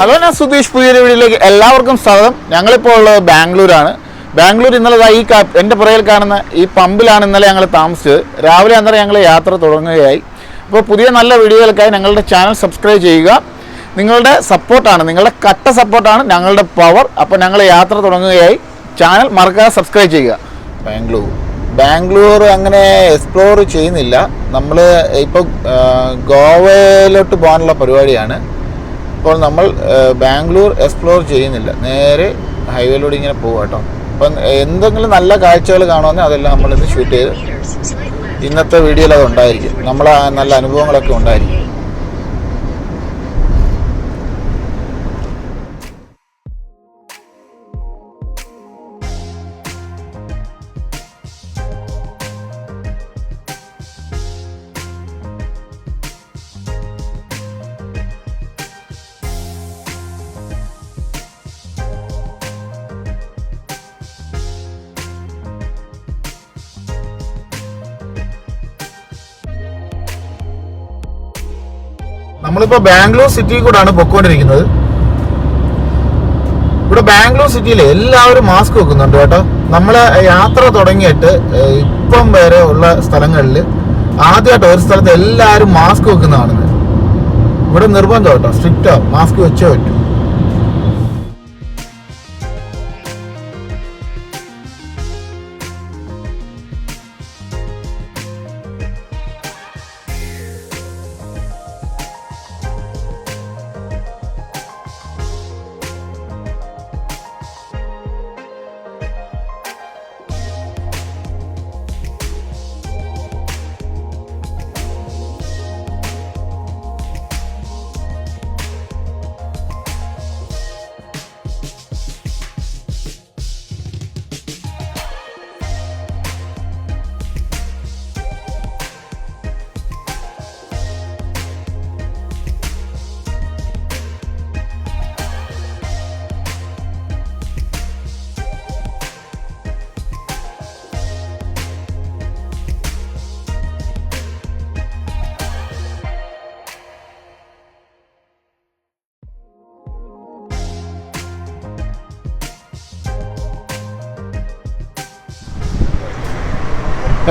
Hello ഞാൻ സുധീഷ് പുതിയൊരു വീഡിയോയിലേക്ക് എല്ലാവർക്കും സ്വാഗതം. ഞങ്ങളിപ്പോൾ ഉള്ളത് ബാംഗ്ലൂരാണ്. ബാംഗ്ലൂർ ഇന്നലെ ഈ എന്റെ പുറകിൽ കാണുന്ന ഈ പമ്പിലാണ് ഇന്നലെ ഞങ്ങൾ താമസിച്ചത്. രാവിലെ അന്നേരം ഞങ്ങൾ യാത്ര തുടങ്ങുകയായി. അപ്പോൾ പുതിയ നല്ല വീഡിയോകൾക്കായി ഞങ്ങളുടെ ചാനൽ സബ്സ്ക്രൈബ് ചെയ്യുക. നിങ്ങളുടെ സപ്പോർട്ടാണ് നിങ്ങളുടെ കട്ട സപ്പോർട്ടാണ് ഞങ്ങളുടെ പവർ. അപ്പോൾ ഞങ്ങൾ യാത്ര തുടങ്ങുകയായി. ചാനൽ മറക്കാതെ സബ്സ്ക്രൈബ് ചെയ്യുക. ബാംഗ്ലൂർ. ബാംഗ്ലൂർ അങ്ങനെ എക്സ്പ്ലോർ ചെയ്യുന്നില്ല. നമ്മൾ ഇപ്പോൾ ഗോവയിലോട്ട് പോകാനുള്ള പരിപാടിയാണ്. ഇപ്പോൾ നമ്മൾ ബാംഗ്ലൂർ എക്സ്പ്ലോർ ചെയ്യുന്നില്ല. നേരെ ഹൈവേയിലൂടെ ഇങ്ങനെ പോകും കേട്ടോ. അപ്പം എന്തെങ്കിലും നല്ല കാഴ്ചകൾ കാണുമെന്ന് അതെല്ലാം നമ്മളിന്ന് ഷൂട്ട് ചെയ്ത് ഇന്നത്തെ വീഡിയോയിൽ അത് ഉണ്ടായിരിക്കും. നമ്മളെ നല്ല അനുഭവങ്ങളൊക്കെ ഉണ്ടായിരിക്കും. നമ്മളിപ്പോൾ ബാംഗ്ലൂർ സിറ്റിയിൽ കൂടാണ് പൊക്കോണ്ടിരിക്കുന്നത്. ഇവിടെ ബാംഗ്ലൂർ സിറ്റിയിൽ എല്ലാവരും മാസ്ക് വെക്കുന്നുണ്ട് കേട്ടോ. നമ്മൾ യാത്ര തുടങ്ങിയിട്ട് ഇപ്പം വരെ ഉള്ള സ്ഥലങ്ങളിൽ ആദ്യമായിട്ട് ഒരു സ്ഥലത്ത് എല്ലാവരും മാസ്ക് വെക്കുന്നതാണ് ഇവിടെ നിർബന്ധം കേട്ടോ. സ്ട്രിക്റ്റോ മാസ്ക് വെച്ചേ പറ്റൂ.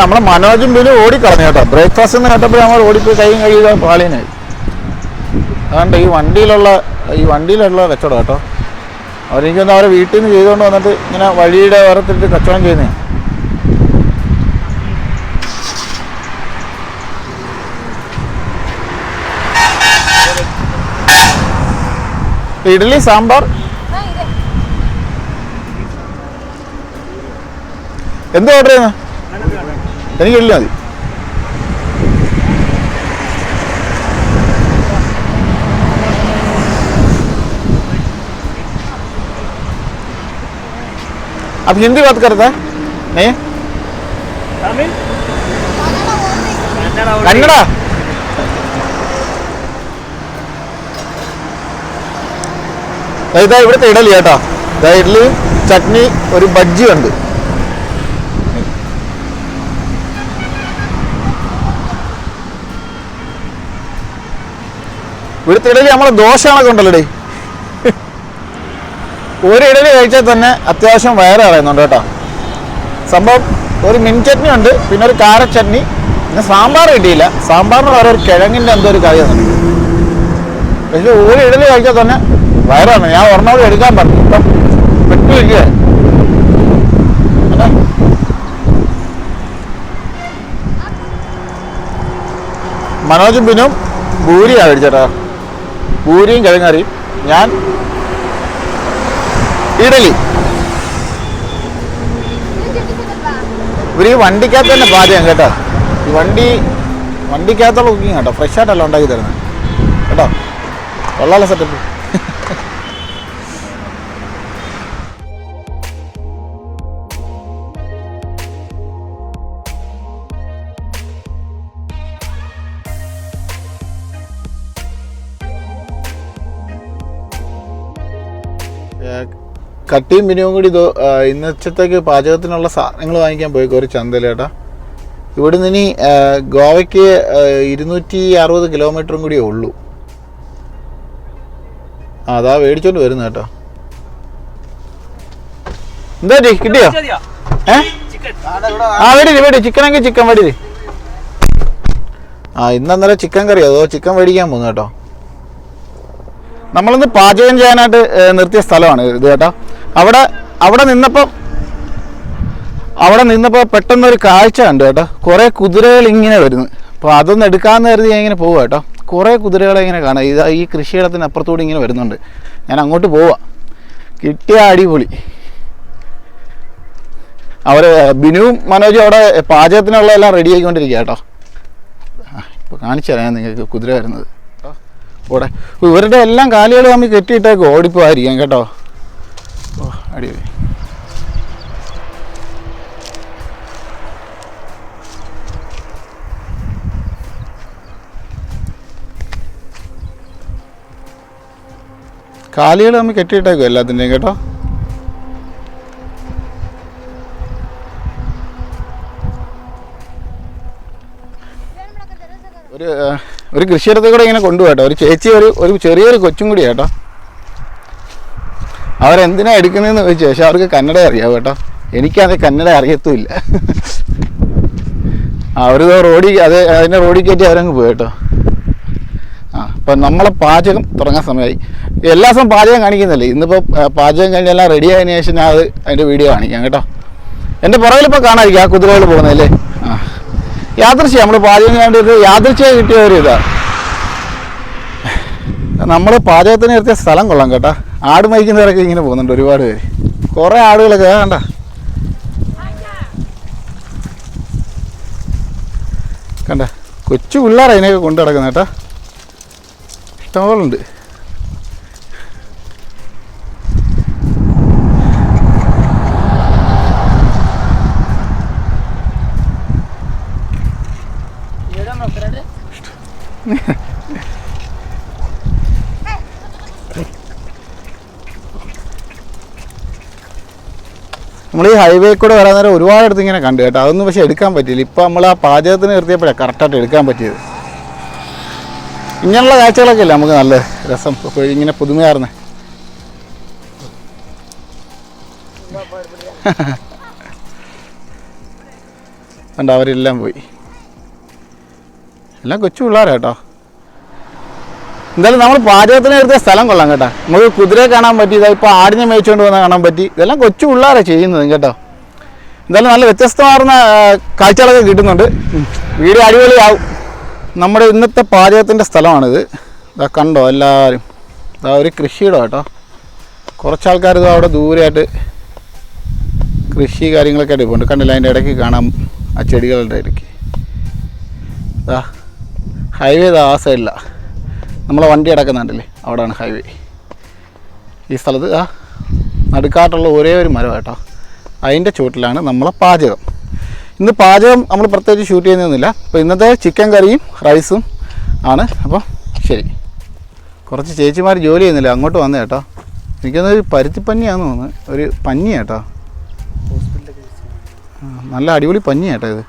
നമ്മളെ മനോജും ബിലും ഓടിക്കളഞ്ഞു കേട്ടോ. ബ്രേക്ക്ഫാസ്റ്റ് എന്ന് കേട്ടപ്പോൾ നമ്മൾ ഓടിപ്പോയി കൈയും കഴിയുക പാളിനായി അതുകൊണ്ട് ഈ വണ്ടിയിലുള്ള ഈ വണ്ടിയിലുള്ള കച്ചവടം കേട്ടോ. അവരെനിക്കൊന്ന് അവരെ വീട്ടിൽ നിന്ന് ചെയ്തുകൊണ്ട് വന്നിട്ട് ഇങ്ങനെ വഴിയുടെ ഓരത്തിട്ട് കച്ചവടം ചെയ്യുന്നേ. ഇഡ്ഡലി സാമ്പാർ? എന്ത് ഓർഡർ ചെയ്യുന്നത് എനിക്ക് ഇല്ല മതി अब हिंदी बात करता है नहीं तमिल कन्नड़ और കന്നഡ ഇതാ ഇവിടുത്തെ ഇഡലി കേട്ടോ ഇതാ ഇഡലി ചട്നി ഒരു ബജ്ജി ഉണ്ട് ഇവിടുത്തെ ഇഡലി നമ്മളെ ഉണ്ടല്ലോ ഡേ ഒരു ഇടയിൽ കഴിച്ചാൽ തന്നെ അത്യാവശ്യം വയറ് കളയുന്നുണ്ട് കേട്ടോ. സംഭവം ഒരു മിൻ ചട്നി ഉണ്ട് പിന്നെ ഒരു കാര ചട്നി പിന്നെ സാമ്പാർ കിട്ടിയില്ല. സാമ്പാറിന് വേറെ ഒരു കിഴങ്ങിന്റെ എന്തോ ഒരു കറി പക്ഷേ ഒരു ഇടയിൽ കഴിച്ചാൽ തന്നെ വയറാണ് ഞാൻ ഒരെണ്ണം എടുക്കാൻ പറഞ്ഞു. ഇപ്പം വിട്ടിരിക്കുക മനോജും പിന്നും ഭൂരിയാണ് കഴിച്ചേട്ടാ ഭൂരിയും കിഴങ്ങറിയും. ഞാൻ ഇഡലി. ഇവർ ഈ വണ്ടിക്കകത്ത് തന്നെ പാചകം കേട്ടോ. ഈ വണ്ടി വണ്ടിക്കകത്തുള്ള കുക്കിങ് കേട്ടോ. ഫ്രഷ് ആയിട്ടല്ല ഉണ്ടാക്കി തരുന്നത്. കേട്ടോ? കൊള്ളാലോ സെറ്റപ്പ് കട്ടിയും മിനിമം കൂടി ഇന്നച്ചത്തേക്ക് പാചകത്തിനുള്ള സാധനങ്ങൾ വാങ്ങിക്കാൻ പോയി ഒരു ചന്തലേട്ടാ. ഇവിടെ നിന്ന് ഇനി ഗോവയ്ക്ക് ഇരുന്നൂറ്റി അറുപത് കിലോമീറ്ററും കൂടിയേ ഉള്ളൂ. അതാ മേടിച്ചോണ്ട് വരുന്നു കേട്ടോ. എന്താ കിട്ടിയോ? ആ വേടി വേടി ചിക്കൻ ചിക്കൻ വേടി ആ ഇന്ന് ചിക്കൻ കറി അതോ ചിക്കൻ മേടിക്കാൻ പോകുന്നു കേട്ടോ? നമ്മളിന്ന് പാചകം ചെയ്യാനായിട്ട് നിർത്തിയ സ്ഥലമാണ് ഇത് കേട്ടോ. അവിടെ അവിടെ നിന്നപ്പോൾ അവിടെ നിന്നപ്പോൾ പെട്ടെന്നൊരു കാഴ്ച കണ്ടു കേട്ടോ. കുറേ കുതിരകൾ ഇങ്ങനെ വരുന്നു. അപ്പോൾ അതൊന്ന് എടുക്കാമെന്ന് കരുതി ഞാൻ ഇങ്ങനെ പോവുക കേട്ടോ. കുറേ കുതിരകളെ ഇങ്ങനെ കാണാം. ഇത് ഈ കൃഷിയിടത്തിന് അപ്പുറത്തൂടെ ഇങ്ങനെ വരുന്നുണ്ട്. ഞാൻ അങ്ങോട്ട് പോവാ. കിട്ടിയ അടിപൊളി. അവർ ബിനുവും മനോജും അവിടെ പാചകത്തിനുള്ള എല്ലാം റെഡി ആയിക്കൊണ്ടിരിക്കുക കേട്ടോ. ഇപ്പോൾ കാണിച്ചു തരാം നിങ്ങൾക്ക് കുതിര വരുന്നത്. ഇവിടെ ഇവരുടെ എല്ലാം കാലുകൾ തമ്മിൽ കെട്ടിയിട്ടേക്ക് ഓടിപ്പോയിരിക്കാം കേട്ടോ. ഓ അടിപൊളി. കാലുകൾ തമ്മിൽ കെട്ടിയിട്ടേക്കും എല്ലാത്തിന്റെയും കേട്ടോ. ഒരു കൃഷിയിടത്തിൽ കൂടെ ഇങ്ങനെ കൊണ്ടുപോകട്ടോ ഒരു ചേച്ചി ഒരു ഒരു ചെറിയൊരു കൊച്ചും കൂടി കേട്ടോ. അവരെന്തിനാ എടുക്കുന്നതെന്ന് ചോദിച്ചു പക്ഷെ അവർക്ക് കന്നഡ അറിയാം കേട്ടോ. എനിക്കത് കന്നഡ അറിയത്തുമില്ല. അവർ റോഡിൽ അത് അതിന്റെ റോഡിൽ കയറ്റി അവരങ്ങ് പോയി കേട്ടോ. ആ അപ്പം നമ്മളെ പാചകം തുടങ്ങാൻ സമയമായി. എല്ലാ ദിവസവും പാചകം കാണിക്കുന്നില്ലേ? ഇന്നിപ്പോൾ പാചകം കഴിഞ്ഞെല്ലാം റെഡി ആയതിനു ശേഷം ഞാൻ അത് അതിന്റെ വീഡിയോ കാണിക്കാം കേട്ടോ. എന്റെ പുറകിലിപ്പോൾ കാണാതിരിക്കും ആ കുതിരകൾ പോകുന്നതല്ലേ? യാദൃശ്യം നമ്മൾ പാചകം ചെയ്യേണ്ടത് യാദൃശ്യം കിട്ടിയ ഒരു ഇതാ. നമ്മൾ പാചകത്തിന് നിർത്തിയ സ്ഥലം കൊള്ളാം കേട്ടാ. ആട് മയിക്കുന്നവരൊക്കെ ഇങ്ങനെ പോകുന്നുണ്ട് ഒരുപാട് പേര്. കുറേ ആടുകളൊക്കെ വേണ്ട കണ്ട. കൊച്ചു പിള്ളേർ അതിനെയൊക്കെ കൊണ്ടു നടക്കുന്ന കേട്ടോ. ഇഷ്ടംപോലുണ്ട്. ഈ ഹൈവേ കൂടെ വരാൻ നേരം ഒരുപാട് അടുത്ത് ഇങ്ങനെ കണ്ടു കേട്ടോ. അതൊന്നും പക്ഷെ എടുക്കാൻ പറ്റിയില്ല. ഇപ്പം നമ്മൾ ആ പാചകത്തിന് നിർത്തിയപ്പോഴാണ് കറക്റ്റായിട്ട് എടുക്കാൻ പറ്റിയത്. ഇങ്ങനെയുള്ള കാഴ്ചകളൊക്കെ അല്ലേ നമുക്ക് നല്ല രസം. ഇങ്ങനെ പുതുമയാർന്ന്. കണ്ട അവരെല്ലാം പോയി. എല്ലാം കൊച്ചു പിള്ളേരാ കേട്ടോ. എന്തായാലും നമ്മൾ പാചകത്തിന് എടുത്ത സ്ഥലം കൊള്ളാം കേട്ടോ. നമുക്ക് കുതിരയെ കാണാൻ പറ്റി ഇതാ ഇപ്പോൾ ആടിനെ മേയിച്ചുകൊണ്ട് വന്നാൽ കാണാൻ പറ്റി. ഇതെല്ലാം കൊച്ചു പിള്ളേരെ ചെയ്യുന്നത് കേട്ടോ. എന്തായാലും നല്ല വ്യത്യസ്തമാർന്ന കാഴ്ചകളൊക്കെ കിട്ടുന്നുണ്ട്. വീട് അടിപൊളിയാവും. നമ്മുടെ ഇന്നത്തെ പാചകത്തിന്റെ സ്ഥലമാണിത്. ഇതാ കണ്ടോ എല്ലാവരും ഇതാ ഒരു കൃഷിയിടം കേട്ടോ. കുറച്ച് ആൾക്കാർ ഇതാ അവിടെ ദൂരെയായിട്ട് കൃഷി കാര്യങ്ങളൊക്കെ ആയിട്ട് കണ്ടില്ല അതിന്റെ ഇടയ്ക്ക് കാണാം ആ ചെടികളുടെ ഇടയ്ക്ക്. ഹൈവേ ആ സൈഡിലാണ് നമ്മളെ വണ്ടി അടക്കുന്നുണ്ടല്ലേ? അവിടെയാണ് ഹൈവേ ഈ സ്ഥലത്ത് ആ നടുക്കാട്ടുള്ള ഒരേ ഒരു മരം കേട്ടോ. അതിന്റെ ചുവട്ടിലാണ് നമ്മളെ പാചകം. ഇന്ന് പാചകം നമ്മൾ പ്രത്യേകിച്ച് ഷൂട്ട് ചെയ്യുന്നൊന്നുമില്ല. അപ്പോൾ ഇന്നത്തെ ചിക്കൻ കറിയും റൈസും ആണ്. അപ്പോൾ ശരി. കുറച്ച് ചേച്ചിമാർ ജോലി ചെയ്യുന്നില്ല. അങ്ങോട്ട് വന്നേ കേട്ടോ. എനിക്കൊന്നൊരു പരുത്തിപ്പന്നിയാണെന്ന് തോന്നുന്നത് ഒരു പഞ്ഞി കേട്ടോ. നല്ല അടിപൊളി പഞ്ഞി കേട്ടോ ഇത്.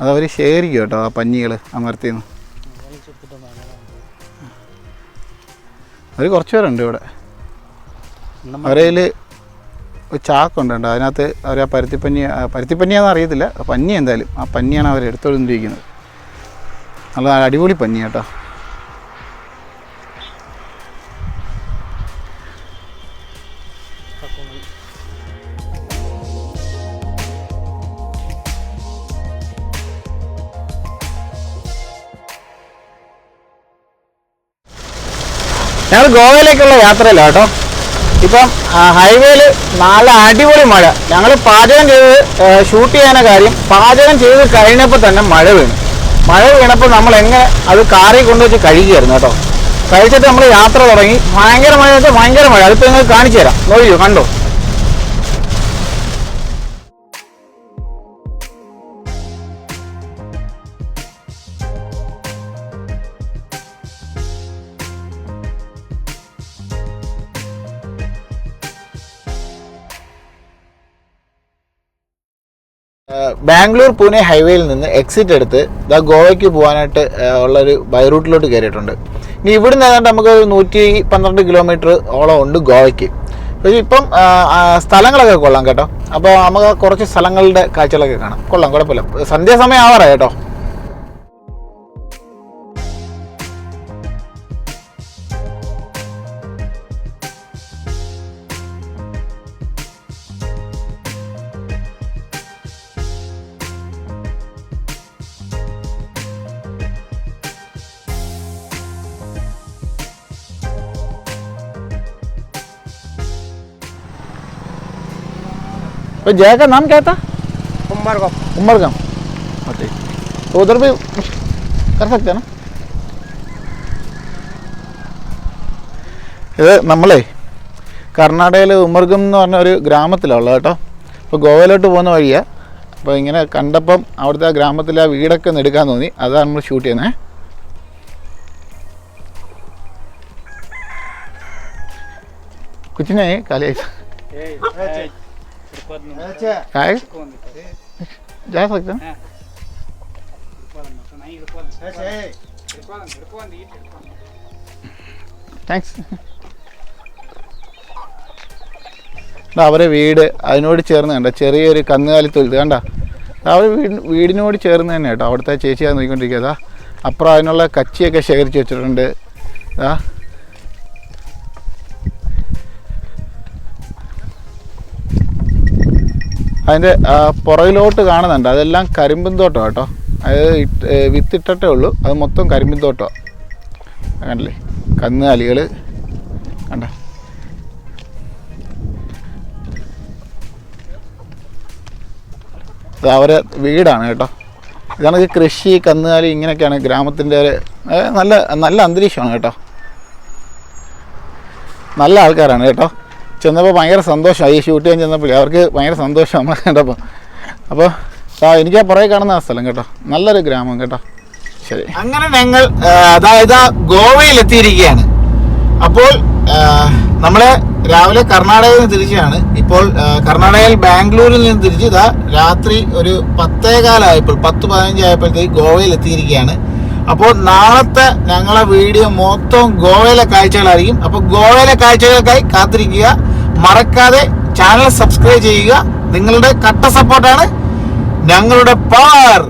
അതവർ ശേഖരിക്കും കേട്ടോ ആ പഞ്ഞികൾ അമർത്തിന്ന് അവർ കുറച്ച് പേരുണ്ട് ഇവിടെ. അവരതിൽ ചാക്കുണ്ട് കേട്ടോ. അതിനകത്ത് അവർ ആ പരുത്തിപ്പഞ്ഞി പരുത്തിപ്പന്നിയാണെന്ന് അറിയത്തില്ല. പഞ്ഞി എന്തായാലും. ആ പഞ്ഞിയാണ് അവർ എടുത്തുകൊണ്ടിരിക്കുന്നത് നല്ല അടിപൊളി പഞ്ഞി കേട്ടോ. ഞങ്ങൾ ഗോവയിലേക്കുള്ള യാത്രയില്ല കേട്ടോ. ഇപ്പം ഹൈവേയിൽ നല്ല അടിപൊളി മഴ. ഞങ്ങൾ പാചകം ചെയ്ത് ഷൂട്ട് ചെയ്യാന കാര്യം പാചകം ചെയ്ത് കഴിഞ്ഞപ്പോൾ തന്നെ മഴ വീണു. മഴ വീണപ്പോൾ നമ്മൾ എങ്ങനെ അത് കാറിൽ കൊണ്ടുവച്ച് കഴുകിയായിരുന്നു കേട്ടോ. കഴിച്ചിട്ട് നമ്മൾ യാത്ര തുടങ്ങി. ഭയങ്കര മഴ വെച്ചാൽ ഭയങ്കര മഴ അതിപ്പോൾ നിങ്ങൾ കാണിച്ചു തരാം. നോക്കിയോ കണ്ടോ? ബാംഗ്ലൂർ പൂനെ ഹൈവേയിൽ നിന്ന് എക്സിറ്റ് എടുത്ത് ദ ഗോവയ്ക്ക് പോകാനായിട്ട് ഉള്ളൊരു ബൈ റൂട്ടിലോട്ട് കയറിയിട്ടുണ്ട് ഇനി ഇവിടുന്ന് ഏതാണ്ട് നമുക്ക് ഒരു നൂറ്റി പന്ത്രണ്ട് കിലോമീറ്റർ ഓളം ഉണ്ട് ഗോവയ്ക്ക്. പക്ഷേ ഇപ്പം സ്ഥലങ്ങളൊക്കെ കൊള്ളാം കേട്ടോ. അപ്പോൾ നമുക്ക് കുറച്ച് സ്ഥലങ്ങളുടെ കാഴ്ചകളൊക്കെ കാണാം. കൊള്ളാം കുഴപ്പമില്ല. സന്ധ്യാസമയം ആവാറായി കേട്ടോ. तो जय का नाम क्या था उम्र को उमरगाम ओके तो उधर भी कर सकते हैं ना ഇത് നമ്മളെ കർണാടകയിൽ ഉമർഗം എന്ന് പറഞ്ഞ ഒരു ഗ്രാമത്തിലുള്ള കേട്ടോ അപ്പോൾ ഗോവയിലോട്ട് പോകുന്ന വഴിയാണ് അപ്പോൾ ഇങ്ങനെ കണ്ടപ്പം അവിടുത്തെ ആ ഗ്രാമത്തിലെ ആ വീടൊക്കെ ഒന്ന് എടുക്കാൻ തോന്നി അതാണ് നമ്മൾ ഷൂട്ട് ചെയ്യുന്നത് കുച്ചിനെ കാലി काय जा सकते हैं താങ്ക്സ് അവരെ വീട് അതിനോട് ചേർന്ന് കണ്ട ചെറിയൊരു കന്നുകാലി തൊഴുത് കണ്ട അവർ വീട് വീടിനോട് ചേർന്ന് തന്നെ കേട്ടോ അവിടുത്തെ ചേച്ചിയാണ് നോക്കിക്കൊണ്ടിരിക്കുക അതാ അപ്പുറം അതിനുള്ള കച്ചിയൊക്കെ ശേഖരിച്ച് വെച്ചിട്ടുണ്ട് ആ അതിന്റെ പുറകിലോട്ട് കാണുന്നുണ്ട്. അതെല്ലാം കരിമ്പിൻ തോട്ടം കേട്ടോ. ഇട്ട് വിത്തിട്ടേ ഉള്ളൂ. അത് മൊത്തം കരിമ്പിൻ അങ്ങനല്ലേ കണ്ടില്ലേ? കന്നുകാലികൾ കണ്ട? അവരെ വീടാണ് കേട്ടോ. ഇതാണ് കൃഷി കന്നുകാലി ഇങ്ങനെയൊക്കെയാണ് ഗ്രാമത്തിന്റെ ഒരു നല്ല നല്ല അന്തരീക്ഷമാണ് കേട്ടോ. നല്ല ആൾക്കാരാണ് കേട്ടോ. ചെന്നപ്പോൾ ഭയങ്കര സന്തോഷമായി ഈ ഷൂട്ട് ചെയ്യാൻ ചെന്നപ്പോൾ അവർക്ക് ഭയങ്കര സന്തോഷം നമ്മളെ കണ്ടപ്പോൾ അപ്പോൾ ആ എനിക്ക് ആ പുറകെ കാണുന്ന ആ സ്ഥലം കേട്ടോ. നല്ലൊരു ഗ്രാമം കേട്ടോ. ശരി. അങ്ങനെ ഞങ്ങൾ അതായത് ഗോവയിൽ എത്തിയിരിക്കുകയാണ് അപ്പോൾ നമ്മളെ രാവിലെ കർണാടകയിൽ നിന്ന് തിരിച്ചാണ്. ഇപ്പോൾ കർണാടകയിൽ ബാംഗ്ലൂരിൽ നിന്ന് തിരിച്ച് ഇതാ രാത്രി ഒരു പത്തേകാലായപ്പോൾ പത്ത് പതിനഞ്ചായപ്പോഴത്തേക്ക് ഗോവയിൽ എത്തിയിരിക്കുകയാണ് അപ്പോൾ നാളത്തെ ഞങ്ങളെ വീഡിയോ മൊത്തം ഗോവയിലെ കാഴ്ചകളായിരിക്കും. അപ്പോൾ ഗോവയിലെ കാഴ്ചകൾക്കായി കാത്തിരിക്കുക. മറക്കാതെ ചാനൽ സബ്സ്ക്രൈബ് ചെയ്യുക. നിങ്ങളുടെ കട്ട സപ്പോർട്ടാണ് ഞങ്ങളുടെ പവർ